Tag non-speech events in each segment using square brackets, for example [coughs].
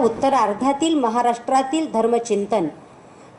उत्तरार्धातील महाराष्ट्रातील धर्मचिंतन.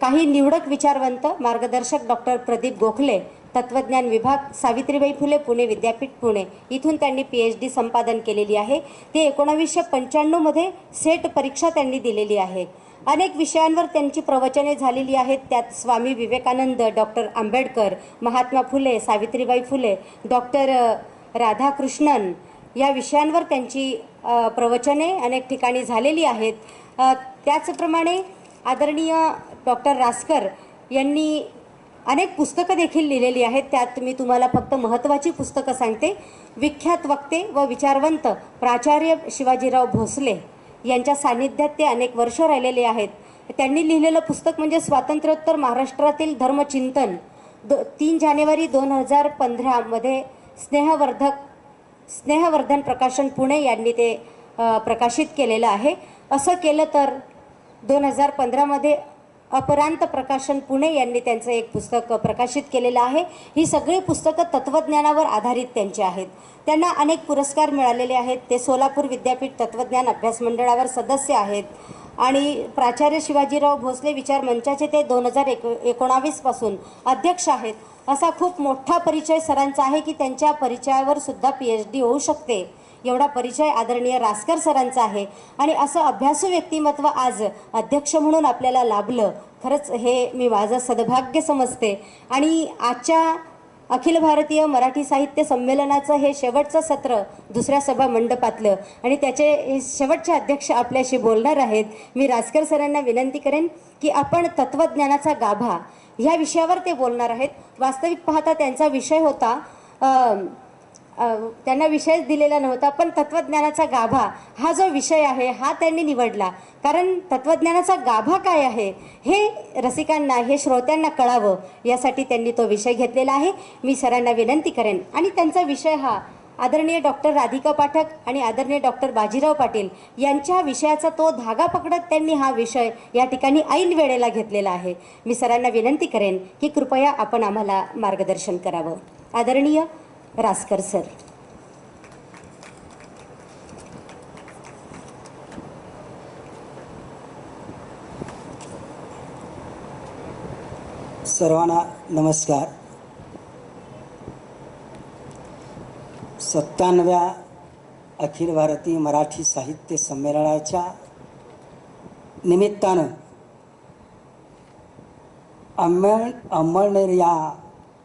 काही निवडक विचारवंत मार्गदर्शक डॉक्टर प्रदीप गोखले तत्वज्ञान विभाग सावित्रीबाई फुले पुणे विद्यापीठ पुणे. इथून त्यांनी पी एच डी संपादन केलेली आहे. ते एकोणावीसशे पंच्याण्णवमध्ये सेट परीक्षा त्यांनी दिलेली आहे. अनेक विषयांवर त्यांची प्रवचने झालेली आहेत. त्यात स्वामी विवेकानंद डॉक्टर आंबेडकर महात्मा फुले सावित्रीबाई फुले डॉक्टर राधाकृष्णन या विषयांवर त्यांची प्रवचने अनेक ठिकाणी झालेली आहेत. त्याचप्रमाणे आदरणीय डॉक्टर रासकर यांनी अनेक पुस्तकं देखील लिहिलेली आहेत. त्यात मी तुम्हाला फक्त महत्त्वाची पुस्तकं सांगते. विख्यात वक्ते व विचारवंत प्राचार्य शिवाजीराव भोसले यांच्या सान्निध्यात ते अनेक वर्ष राहिलेले आहेत. त्यांनी लिहिलेलं पुस्तक म्हणजे स्वातंत्र्योत्तर महाराष्ट्रातील धर्मचिंतन. दो तीन जानेवारी दोन हजार पंधरामध्ये स्नेहवर्धक स्नेहवर्धन प्रकाशन पुणे यांनी ते प्रकाशित केलेलं आहे. असं केलं तर दोन हजार पंधरामध्ये अपरांत प्रकाशन पुणे यांनी त्यांचं एक पुस्तक प्रकाशित केलेलं आहे. ही सगळी पुस्तकं तत्त्वज्ञानावर आधारित त्यांची आहेत. त्यांना अनेक पुरस्कार मिळालेले आहेत. ते सोलापूर विद्यापीठ तत्त्वज्ञान अभ्यास मंडळावर सदस्य आहेत. आणि प्राचार्य शिवाजीराव भोसले विचार मंचाचे ते दोन हजार एक एकोणावीसपासून अध्यक्ष आहेत. असा खूप मोठा परिचय सरांचा आहे की त्यांच्या परिचयावर सुद्धा पी एच डी होऊ शकते. एवढा परिचय आदरणीय रासकर सरांचा आहे. आणि असं अभ्यासू व्यक्तिमत्व आज अध्यक्ष म्हणून आपल्याला लाभलं. खरंच हे मी माझं सद्भाग्य समजते. आणि आजच्या अखिल भारतीय मराठी साहित्य संमेलनाचं हे शेवटचं सत्र दुसऱ्या सभा मंडपातलं. आणि त्याचे हे शेवटचे अध्यक्ष आपल्याशी बोलणार आहेत. मी रासकर सरांना विनंती करेन की आपण तत्त्वज्ञानाचा गाभा ह्या विषयावर ते बोलणार आहेत. वास्तविक पाहता त्यांचा विषय होता त्यांना विषयच दिलेला नव्हता पण तत्त्वज्ञानाचा गाभा हा जो विषय आहे हा त्यांनी निवडला. कारण तत्त्वज्ञानाचा गाभा काय आहे? हे रसिकांना हे श्रोत्यांना कळावं. यासाठी त्यांनी तो विषय घेतलेला आहे. मी सरांना विनंती करेन. आणि त्यांचा विषय हा आदरणीय डॉक्टर राधिका पाठक आणि आदरणीय डॉक्टर बाजीराव पाटील यांच्या विषयाचा तो धागा पकडत त्यांनी हा विषय या ठिकाणी ऐन वेळेला घेतलेला आहे. मी सरांना विनंती करेन की कृपया आपण आम्हाला मार्गदर्शन करावं. आदरणीय रासकर सर. सर्वांना नमस्कार. सत्त्याण्णव्या अखिल भारतीय मराठी साहित्य संमेलनाच्या निमित्तानं अंमळ अंमळनेर या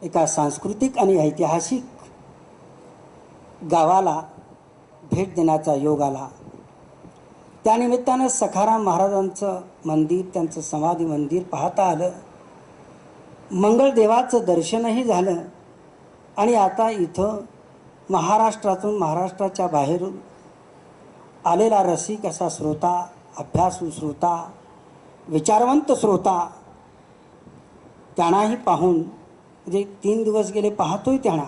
एका सांस्कृतिक आणि ऐतिहासिक गावाला भेट देण्याचा योग आला. त्यानिमित्तानं सखाराम महाराजांचं मंदिर त्यांचं समाधी मंदिर पाहता आलं. मंगळदेवाचं दर्शनही झालं आणि आता इथं महाराष्ट्रातून महाराष्ट्राच्या बाहेरून आलेला रसिक असा श्रोता अभ्यासू श्रोता विचारवंत श्रोता त्यांनाही पाहून म्हणजे तीन दिवस गेले पाहतोय त्यांना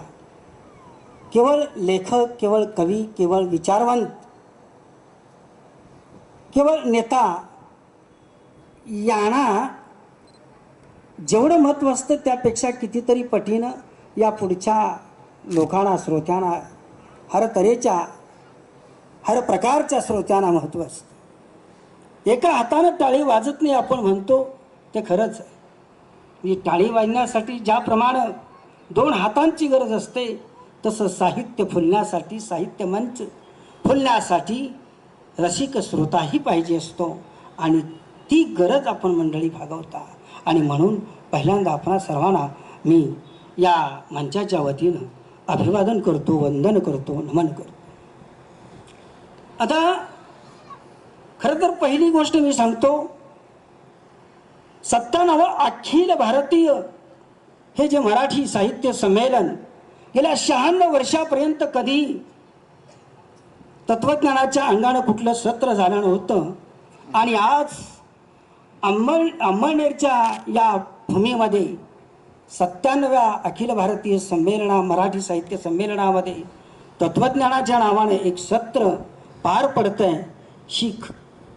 केवळ लेखक केवळ कवी केवळ विचारवंत केवळ नेता यांना जेवढं महत्त्व असतं त्यापेक्षा कितीतरी पटीनं या पुढच्या लोकांना श्रोत्यांना हर तऱ्हेच्या हर प्रकारच्या श्रोत्यांना महत्त्व असतं. एका हातानं टाळी वाजत नाही आपण म्हणतो ते खरंच आहे. ही टाळी वाजण्यासाठी ज्याप्रमाणे दोन हातांची गरज असते तसं साहित्य फुलण्यासाठी साहित्य मंच फुलण्यासाठी रसिक श्रोताही पाहिजे असतो. आणि ती गरज आपण मंडळी भागवता. आणि म्हणून पहिल्यांदा आपणा सर्वांना मी या मंचाच्या वतीनं अभिवादन करतो वंदन करतो नमन करतो. आता खरं तर पहिली गोष्ट मी सांगतो सत्त्याण्णव अखिल भारतीय हे जे मराठी साहित्य संमेलन गेल्या शहाण्णव वर्षापर्यंत कधी तत्वज्ञानाच्या अंगानं कुठलं सत्र झालं नव्हतं आणि आज अंमळ अंमळनेरच्या या भूमीमध्ये सत्त्याण्णव्या अखिल भारतीय संमेलना मराठी साहित्य संमेलनामध्ये तत्त्वज्ञानाच्या नावाने एक सत्र पार पडतंय. शीख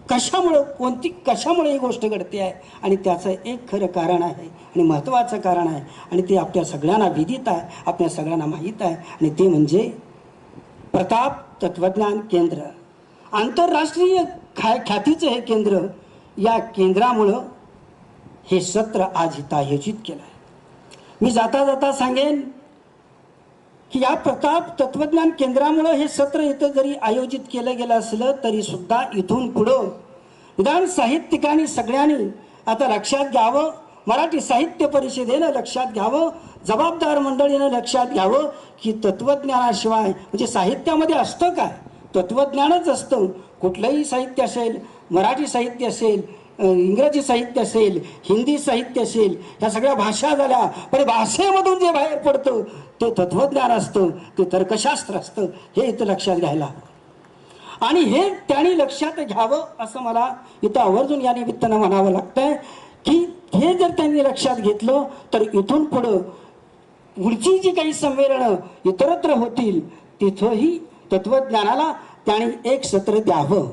कशामुळं कोणती कशामुळे ही गोष्ट घडते आहे? आणि त्याचं एक खरं कारण आहे आणि महत्त्वाचं कारण आहे. आणि ते आपल्या सगळ्यांना विदित आहे आपल्या सगळ्यांना माहीत आहे. आणि ते म्हणजे प्रताप तत्त्वज्ञान केंद्र. आंतरराष्ट्रीय खा ख्यातीचं हे केंद्र या केंद्रामुळं हे सत्र आज इथं आयोजित केलं आहे. मी जाता जाता सांगेन की या प्रताप तत्वज्ञान केंद्रामुळं हे सत्र इथं जरी आयोजित केलं गेलं असलं तरी सुद्धा इथून पुढं निदान साहित्यिकांनी सगळ्यांनी आता लक्षात घ्यावं. मराठी साहित्य परिषदेनं लक्षात घ्यावं. जबाबदार मंडळीनं लक्षात घ्यावं की तत्वज्ञानाशिवाय म्हणजे साहित्यामध्ये असतं काय? तत्वज्ञानच असतं. कुठलंही साहित्य असेल मराठी साहित्य असेल इंग्रजी साहित्य असेल हिंदी साहित्य असेल ह्या सगळ्या भाषा झाल्या पण भाषेमधून जे बाहेर पडतं ते तत्वज्ञान असतं ते तर्कशास्त्र असतं हे इथं लक्षात घ्यायला. आणि हे त्यांनी लक्षात घ्यावं असं मला इथं आवर्जून या निमित्तानं म्हणावं लागतंय की हे जर त्यांनी लक्षात घेतलं तर इथून पुढं पुढची जी काही संमेलनं इतरत्र होतील तिथंही तत्वज्ञानाला त्यांनी एक सत्र द्यावं.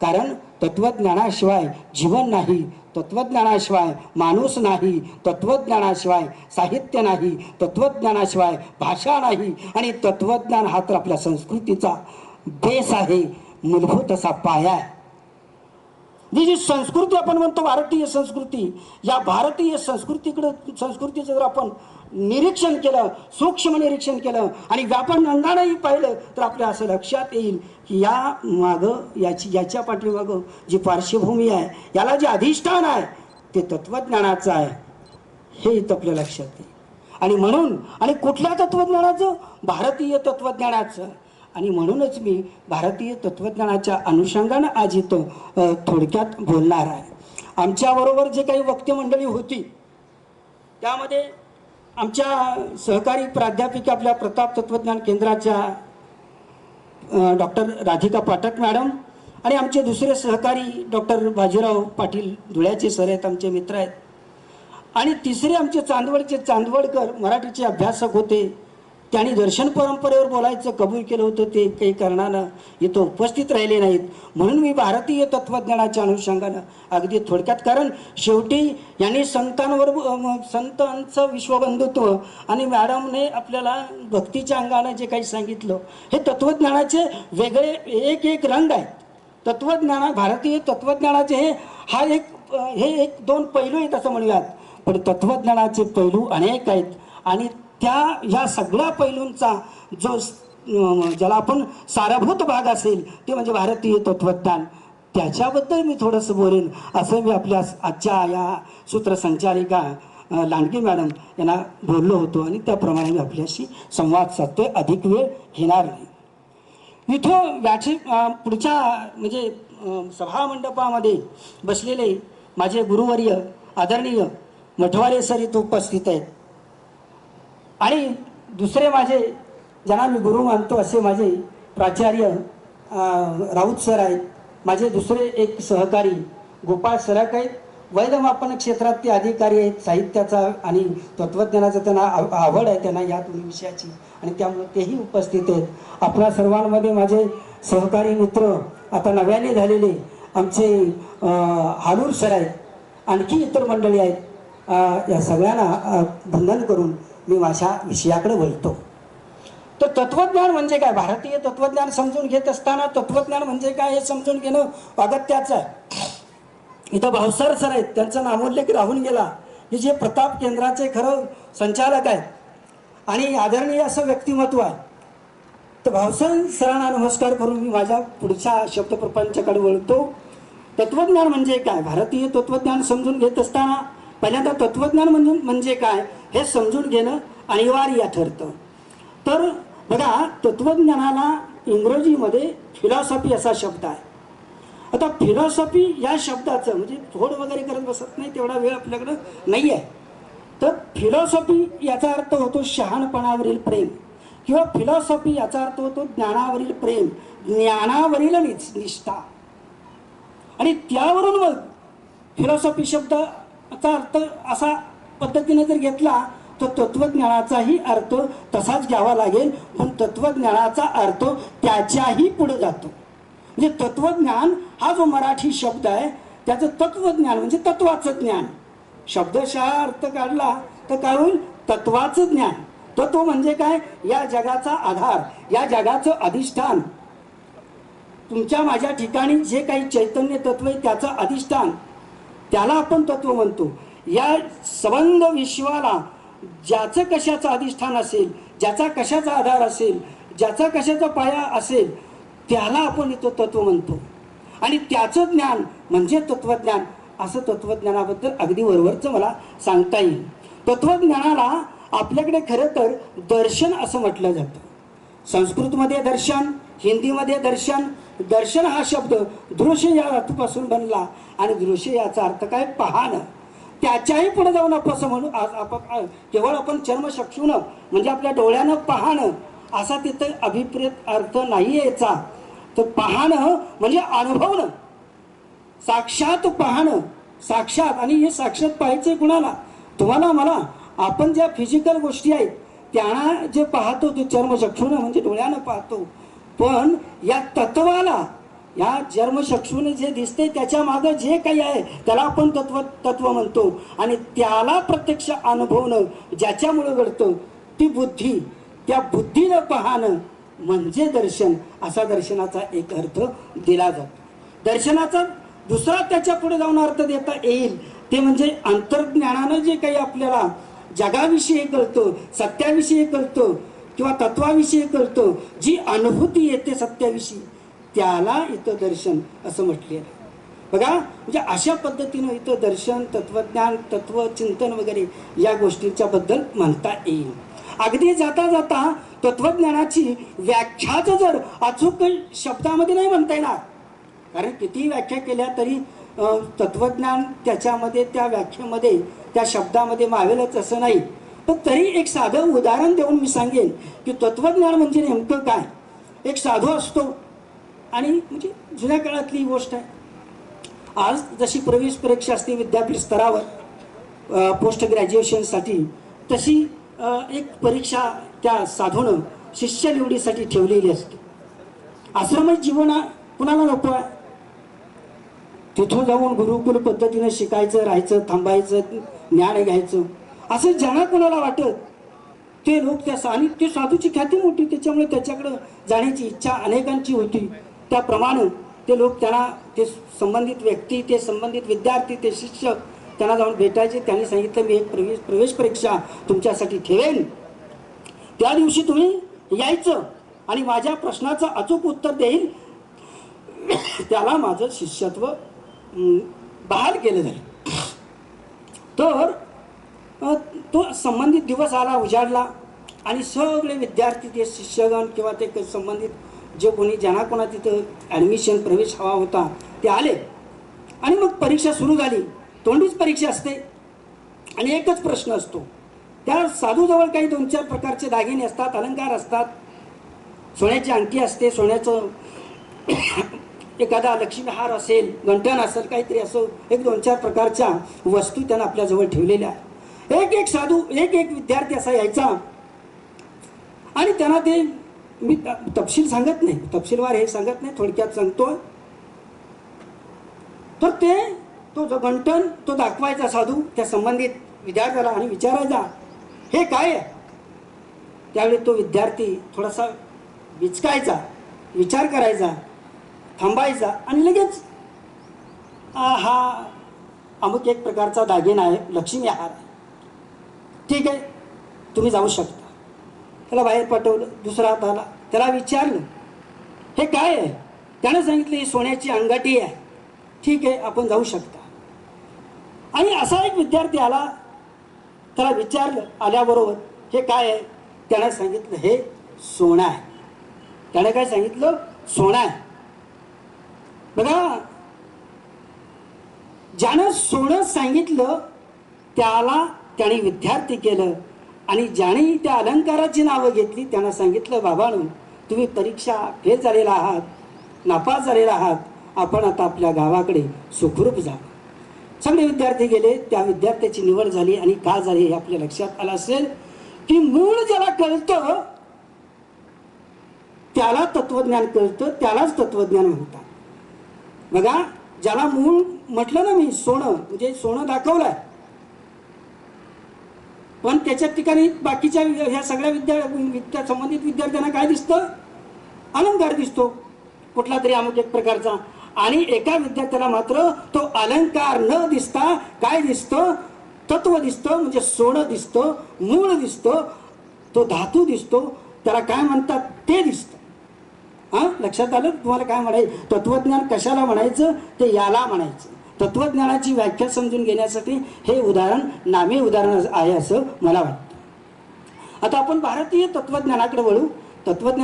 कारण तत्वज्ञानाशिवाय जीवन नाही तत्वज्ञानाशिवाय माणूस नाही तत्वज्ञानाशिवाय साहित्य नाही तत्वज्ञानाशिवाय भाषा नाही आणि तत्वज्ञान हा तर आपल्या संस्कृतीचा बेस आहे मूलभूत असा पाया आहे. जी जी संस्कृती आपण म्हणतो भारतीय संस्कृती या भारतीय संस्कृतीकडं संस्कृतीचं जर आपण निरीक्षण केलं सूक्ष्म निरीक्षण केलं आणि व्यापन अंगानेही पाहिलं तर आपल्या असं लक्षात येईल की या मागं याची याच्या पाठीमागं जी पार्श्वभूमी आहे याला जे अधिष्ठान आहे ते तत्वज्ञानाचं आहे. हे इथं आपल्या लक्षात येईल. आणि म्हणून आणि कुठल्या तत्वज्ञानाचं? भारतीय तत्वज्ञानाचं. आणि म्हणूनच मी भारतीय तत्वज्ञानाच्या अनुषंगानं आज इथं थोडक्यात बोलणार आहे. आमच्याबरोबर जे काही वक्ते मंडळी होती त्यामध्ये आमच्या सहकारी प्राध्यापिका आपल्या प्रताप तत्वज्ञान केंद्राच्या डॉक्टर राधिका पाठक मॅडम आणि आमचे दुसरे सहकारी डॉक्टर बाजीराव पाटील धुळ्याचे सर आहेत आमचे मित्र आहेत. आणि तिसरे आमचे चांदवडचे चांदवडकर मराठीचे अभ्यासक होते. त्यांनी दर्शन परंपरेवर बोलायचं कबूल केलं होतं ते काही कारणानं इथं उपस्थित राहिले नाहीत. म्हणून मी भारतीय तत्त्वज्ञानाच्या अनुषंगानं अगदी थोडक्यात कारण शेवटी यांनी संतांवर संतांचं विश्वबंधुत्व आणि मॅडमने आपल्याला भक्तीच्या अंगानं जे काही सांगितलं हे तत्त्वज्ञानाचे वेगळे एक एक रंग आहेत. तत्वज्ञाना भारतीय तत्वज्ञानाचे हे हा एक हे एक दोन पैलू आहेत असं म्हणूयात. पण तत्वज्ञानाचे पैलू अनेक आहेत आणि त्या ह्या सगळ्या पैलूंचा जो ज्याला आपण साराभूत भाग असेल ते म्हणजे भारतीय तत्वज्ञान. त्याच्याबद्दल मी थोडंसं बोलेन. असं मी आपल्या आजच्या या सूत्रसंचालिका लांडगे मॅडम यांना बोललो होतो आणि त्याप्रमाणे मी आपल्याशी संवाद साधतोय. अधिक वेळ घेणार नाही. इथं व्याठी पुढच्या म्हणजे सभामंडपामध्ये बसलेले माझे गुरुवर्य आदरणीय मठवारे सर इथं उपस्थित आहेत. आणि दुसरे माझे ज्यांना मी गुरु मानतो असे माझे प्राचार्य राऊत सर आहेत. माझे दुसरे एक सहकारी गोपाळ सरक आहेत. वैधमापन क्षेत्रात ते अधिकारी आहेत. साहित्याचा आणि तत्त्वज्ञानाचा त्यांना आव- आवड आहे त्यांना या दोन्ही विषयाची. आणि त्यामुळे तेही उपस्थित आहेत. आपल्या सर्वांमध्ये माझे सहकारी मित्र आता नव्याने झालेले आमचे हालूर सर आहेत. आणखी इतर मंडळी आहेत. या सगळ्यांना अं, बंधन करून मी माझ्या विषयाकडे वळतो. तर तत्वज्ञान म्हणजे काय? भारतीय तत्वज्ञान समजून घेत असताना तत्वज्ञान म्हणजे काय हे समजून घेणं अगत्याचं आहे. इथं भावसार सर आहेत. त्यांचा नामोल्लेख राहून गेला. हे जे प्रताप केंद्राचे खरं संचालक आहेत. आणि आदरणीय असं व्यक्तिमत्व आहे. तर भावसर सरांना नमस्कार करून मी माझ्या पुढच्या शब्दप्रपंचाकडे वळतो. तत्वज्ञान म्हणजे काय? भारतीय तत्वज्ञान समजून घेत असताना पहिल्यांदा तत्वज्ञान म्हणजे म्हणजे काय? हे समजून घेणं अनिवार्य ठरतं. तर बघा तत्वज्ञानाला इंग्रजीमध्ये फिलॉसॉफी असा शब्द आहे. आता फिलॉसॉफी या शब्दाचं म्हणजे थोड वगैरे करत बसत नाही तेवढा वेळ आपल्याकडं नाही आहे तर फिलॉसॉफी याचा अर्थ होतो शहाणपणावरील प्रेम. किंवा फिलॉसॉफी याचा अर्थ होतो ज्ञानावरील प्रेम. ज्ञानावरील निच- निष्ठा. आणि त्यावरून मग फिलॉसॉफी शब्दाचा अर्थ असा पद्धतीने जर घेतला तर तत्वज्ञानाचाही अर्थ तसाच घ्यावा लागेल. पण तत्वज्ञानाचा अर्थ त्याच्याही पुढे जातो. म्हणजे तत्वज्ञान हा जो मराठी शब्द आहे त्याचं तत्वज्ञान म्हणजे तत्वाचं ज्ञान. शब्दशः अर्थ काढला तर काय होईल? तत्वाचं ज्ञान. तत्व म्हणजे काय? या जगाचा आधार या जगाचं अधिष्ठान. तुमच्या माझ्या ठिकाणी जे काही चैतन्य तत्व आहे त्याचं अधिष्ठान. त्याला आपण तत्व म्हणतो. या सबंध विश्वाला ज्याचं कशाचं अधिष्ठान असेल ज्याचा कशाचा आधार असेल ज्याचा कशाचा पाया असेल त्याला आपण इथं तत्व म्हणतो. आणि त्याचं ज्ञान म्हणजे तत्वज्ञान. असं तत्वज्ञानाबद्दल अगदी वरवरचं मला सांगता येईल. तत्वज्ञानाला आपल्याकडे खरं तर दर्शन असं म्हटलं जातं. संस्कृतमध्ये दर्शन हिंदीमध्ये दर्शन दर्शन हा शब्द दृश्य या धातूपासून बनला आणि दृश्य याचा अर्थ काय? पाहणं. त्याच्याही पुढे जाऊन आपण असं म्हणू आज आपण केवळ आपण चर्मचक्षुन म्हणजे आपल्या डोळ्यानं पाहणं असा तिथं अभिप्रेत अर्थ नाही याचा तर पाहणं म्हणजे अनुभवणं. साक्षात पाहणं. साक्षात आणि हे साक्षात पाहायचं आहे कुणाला? तुम्हाला मला. आपण ज्या फिजिकल गोष्टी आहेत त्यांना जे पाहतो ते चर्मचक्षुनं म्हणजे डोळ्यानं पाहतो. पण या तत्वाला या जन्मचक्षुने जे दिसते त्याच्या मागं जे काही आहे त्याला आपण तत्व तत्व म्हणतो. आणि त्याला प्रत्यक्ष अनुभवणं ज्याच्यामुळं घडतं ती बुद्धी. त्या बुद्धीनं पाहणं म्हणजे दर्शन. असा दर्शनाचा एक अर्थ दिला जातो. दर्शनाचा दुसरा त्याच्या पुढे जाऊन अर्थ देता येईल ते म्हणजे अंतर्ज्ञानानं जे काही आपल्याला जगाविषयी कळतं सत्याविषयी कळतं किंवा तत्वाविषयी कळतं जी अनुभूती येते सत्याविषयी त्याला इथं दर्शन असं म्हटलेलं आहे. बघा म्हणजे अशा पद्धतीनं इथं दर्शन तत्वज्ञान तत्वचिंतन वगैरे या गोष्टींच्या बद्दल म्हणता येईल. अगदी जाता जाता तत्वज्ञानाची व्याख्याच जर अचूक शब्दामध्ये नाही म्हणता येणार. कारण किती व्याख्या केल्या तरी तत्वज्ञान त्याच्यामध्ये त्या व्याख्येमध्ये त्या शब्दामध्ये मावेलच असं नाही. पण तरी एक साधं उदाहरण देऊन मी सांगेन की तत्वज्ञान म्हणजे नेमकं काय? एक साधू असतो. आणि म्हणजे जुन्या काळातली ही गोष्ट आहे. आज जशी प्रवेश परीक्षा असते विद्यापीठ स्तरावर पोस्ट ग्रॅज्युएशनसाठी तशी एक परीक्षा त्या साधूनं शिष्य निवडीसाठी ठेवलेली असते. आश्रमच जीवन हा कुणाला नको आहे? तिथून जाऊन गुरुकुल पद्धतीनं शिकायचं राहायचं थांबायचं ज्ञान घ्यायचं असं ज्यांना कोणाला वाटत ते लोक त्या आणि ते साधूची ख्याती मोठी त्याच्यामुळे त्याच्याकडं जाण्याची इच्छा अनेकांची होती. त्याप्रमाणे ते लोक त्यांना ते संबंधित व्यक्ती ते संबंधित विद्यार्थी ते शिक्षक त्यांना जाऊन भेटायचे. त्यांनी सांगितलं मी एक प्रवेश प्रवेश परीक्षा तुमच्यासाठी ठेवेन. त्या दिवशी तुम्ही यायचं आणि माझ्या प्रश्नाचं अचूक उत्तर देईल. त्याला माझं शिष्यत्व बहाल केलं जाईल. तर तो संबंधित दिवस आला उजाडला आणि सगळे विद्यार्थी ते शिष्यगण किंवा ते संबंधित जे कोणी ज्यांना कोणा तिथं ॲडमिशन प्रवेश हवा होता ते आले. आणि मग परीक्षा सुरू झाली. तोंडीच परीक्षा असते. आणि एकच प्रश्न असतो. त्या साधूजवळ काही दोन चार प्रकारचे दागिने असतात अलंकार असतात. सोन्याची अंगठी असते सोन्याचं [coughs] एखादा लक्ष्मीहार असेल गंठण असेल काहीतरी असो एक दोन चार प्रकारच्या वस्तू त्यानं आपल्याजवळ ठेवलेल्या एक एक साधू एक एक विद्यार्थी असा यायचा. आणि त्यांना ते मी तपशील सांगत नाही. तपशीलवार हे सांगत नाही. थोडक्यात सांगतो तर ते तो जो गंठन तो दाखवायचा साधू त्या संबंधित विद्यार्थ्याला आणि विचारायचा हे काय आहे? त्यावेळी तो विद्यार्थी थोडासा विचकायचा विचार करायचा थांबायचा आणि लगेच हा अमुक एक प्रकारचा दागिना आहे. लक्ष्मी आहार ठीक आहे. तुम्ही जाऊ शकता. त्याला बाहेर पाठवलं दुसरा हात आला. त्याला विचारलं हे काय आहे? त्यानं सांगितलं ही सोन्याची अंगाठी आहे. ठीक आहे आपण जाऊ शकता. आणि असा एक विद्यार्थी आला. त्याला विचारलं आल्याबरोबर हे काय आहे? त्यानं सांगितलं हे सोनं आहे. त्याने काय सांगितलं? सोनं आहे. बघा ज्यानं सोनं सांगितलं त्याला त्याने विद्यार्थी केलं. आणि ज्याने त्या अलंकाराची नावं घेतली त्यांना सांगितलं बाबांनो तुम्ही परीक्षा फेल झालेला आहात नापास झालेला आहात आपण आता आपल्या गावाकडे सुखरूप जा. सगळे विद्यार्थी गेले त्या विद्यार्थ्याची निवड झाली आणि का झाली हे आपल्या लक्षात आलं असेल की मूळ ज्याला कळतं त्याला तत्वज्ञान कळतं त्यालाच तत्वज्ञान म्हणतात. बघा ज्याला मूळ म्हटलं ना मी सोनं म्हणजे सोनं दाखवलं आहे पण त्याच्या ठिकाणी बाकीच्या ह्या सगळ्या विद्या विद्या संबंधित विद्यार्थ्यांना काय दिसतं? अलंकार दिसतो. कुठला तरी अमुक एक प्रकारचा. आणि एका विद्यार्थ्याला मात्र तो अलंकार न दिसता काय दिसतं? तत्व दिसतं म्हणजे सोनं दिसतं मूळ दिसतं तो धातू दिसतो त्याला काय म्हणतात? ते दिसतं. हां? लक्षात आलं? तुम्हाला काय म्हणायचं? तत्वज्ञान कशाला म्हणायचं? ते याला म्हणायचं. तत्वज्ञानाची व्याख्या समजून घेण्यासाठी हे उदाहरण नामे उदाहरण आहे असं मला वाटतं. आता आपण भारतीय तत्वज्ञानाकडे वळू. तत्वज्ञान